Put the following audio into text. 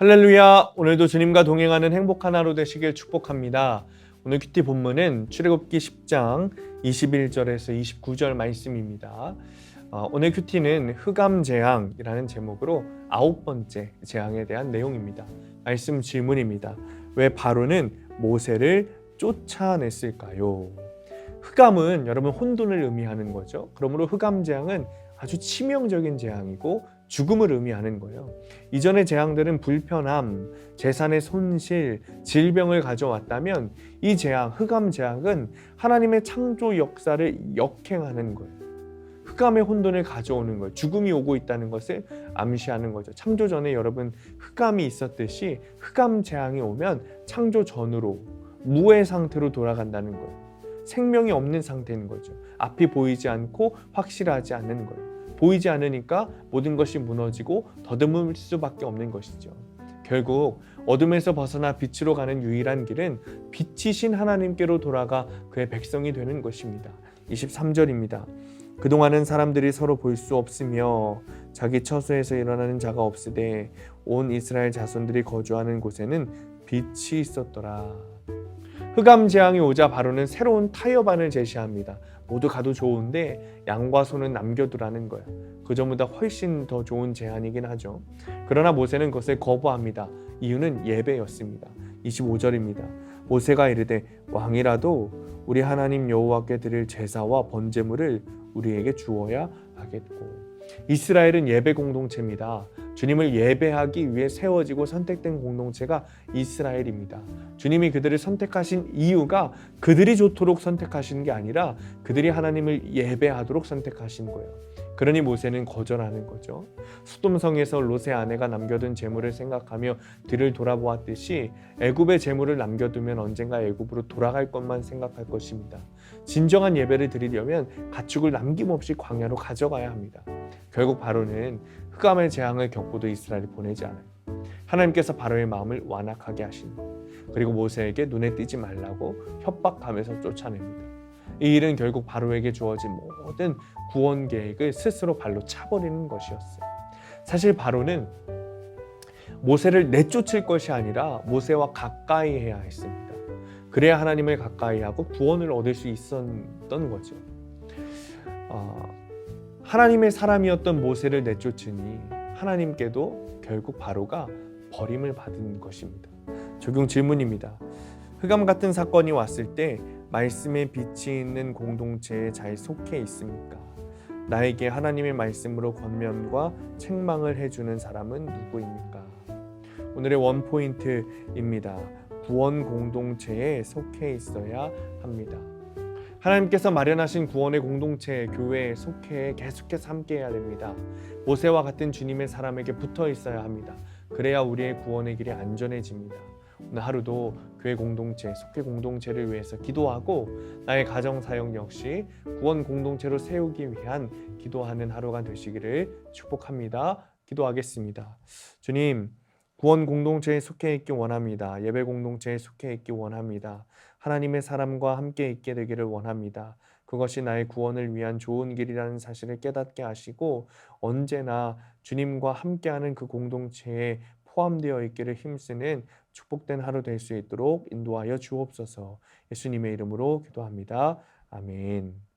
할렐루야! 오늘도 주님과 동행하는 행복한 하루 되시길 축복합니다. 오늘 큐티 본문은 출애굽기 10장 21절에서 29절 말씀입니다. 어, 오늘 큐티는 흑암 재앙이라는 제목으로 아홉 번째 재앙에 대한 내용입니다. 말씀 질문입니다. 왜 바로는 모세를 쫓아냈을까요? 흑암은 여러분 혼돈을 의미하는 거죠. 그러므로 흑암 재앙은 아주 치명적인 재앙이고 죽음을 의미하는 거예요. 이전의 재앙들은 불편함, 재산의 손실, 질병을 가져왔다면 이 재앙, 흑암 재앙은 하나님의 창조 역사를 역행하는 거예요. 흑암의 혼돈을 가져오는 거예요. 죽음이 오고 있다는 것을 암시하는 거죠. 창조 전에 여러분 흑암이 있었듯이 흑암 재앙이 오면 창조 전으로 무의 상태로 돌아간다는 거예요. 생명이 없는 상태인 거죠. 앞이 보이지 않고 확실하지 않는 거예요. 보이지 않으니까 모든 것이 무너지고 더듬을 수밖에 없는 것이죠. 결국 어둠에서 벗어나 빛으로 가는 유일한 길은 빛이신 하나님께로 돌아가 그의 백성이 되는 것입니다. 23절입니다. 그동안은 사람들이 서로 볼 수 없으며 자기 처소에서 일어나는 자가 없으되 온 이스라엘 자손들이 거주하는 곳에는 빛이 있었더라. 흑암 재앙이 오자 바로는 새로운 타협안을 제시합니다. 모두 가도 좋은데 양과 소는 남겨두라는 거야. 그 전보다 훨씬 더 좋은 제안이긴 하죠. 그러나 모세는 그것을 거부합니다. 이유는 예배였습니다. 25절입니다. 모세가 이르되 왕이라도 우리 하나님 여호와께 드릴 제사와 번제물을 우리에게 주어야 하겠고 이스라엘은 예배 공동체입니다. 주님을 예배하기 위해 세워지고 선택된 공동체가 이스라엘입니다. 주님이 그들을 선택하신 이유가 그들이 좋도록 선택하신 게 아니라 그들이 하나님을 예배하도록 선택하신 거예요. 그러니 모세는 거절하는 거죠. 수돔성에서 롯의 아내가 남겨둔 재물을 생각하며 뒤를 돌아보았듯이 애굽의 재물을 남겨두면 언젠가 애굽으로 돌아갈 것만 생각할 것입니다. 진정한 예배를 드리려면 가축을 남김없이 광야로 가져가야 합니다. 결국 바로는 흑암의 재앙을 겪고도 이스라엘을 보내지 않아요. 하나님께서 바로의 마음을 완악하게 하신 그리고 모세에게 눈에 띄지 말라고 협박하면서 쫓아냅니다. 이 일은 결국 바로에게 주어진 모든 구원 계획을 스스로 발로 차버리는 것이었어요. 사실 바로는 모세를 내쫓을 것이 아니라 모세와 가까이 해야 했습니다. 그래야 하나님을 가까이 하고 구원을 얻을 수 있었던 거죠. 어, 하나님의 사람이었던 모세를 내쫓으니 하나님께도 결국 바로가 버림을 받은 것입니다. 적용 질문입니다. 흑암 같은 사건이 왔을 때 말씀의 빛이 있는 공동체에 잘 속해 있습니까? 나에게 하나님의 말씀으로 권면과 책망을 해주는 사람은 누구입니까? 오늘의 원 포인트입니다. 구원 공동체에 속해 있어야 합니다. 하나님께서 마련하신 구원의 공동체, 교회에 속해 계속해서 함께해야 됩니다. 모세와 같은 주님의 사람에게 붙어 있어야 합니다. 그래야 우리의 구원의 길이 안전해집니다. 오늘 하루도 교회 공동체, 속회 공동체를 위해서 기도하고 나의 가정 사역 역시 구원 공동체로 세우기 위한 기도하는 하루가 되시기를 축복합니다. 기도하겠습니다. 주님, 구원 공동체에 속해 있기 원합니다. 예배 공동체에 속해 있기 원합니다. 하나님의 사람과 함께 있게 되기를 원합니다. 그것이 나의 구원을 위한 좋은 길이라는 사실을 깨닫게 하시고 언제나 주님과 함께하는 그 공동체에 포함되어 있기를 힘쓰는 축복된 하루 될 수 있도록 인도하여 주옵소서. 예수님의 이름으로 기도합니다. 아멘.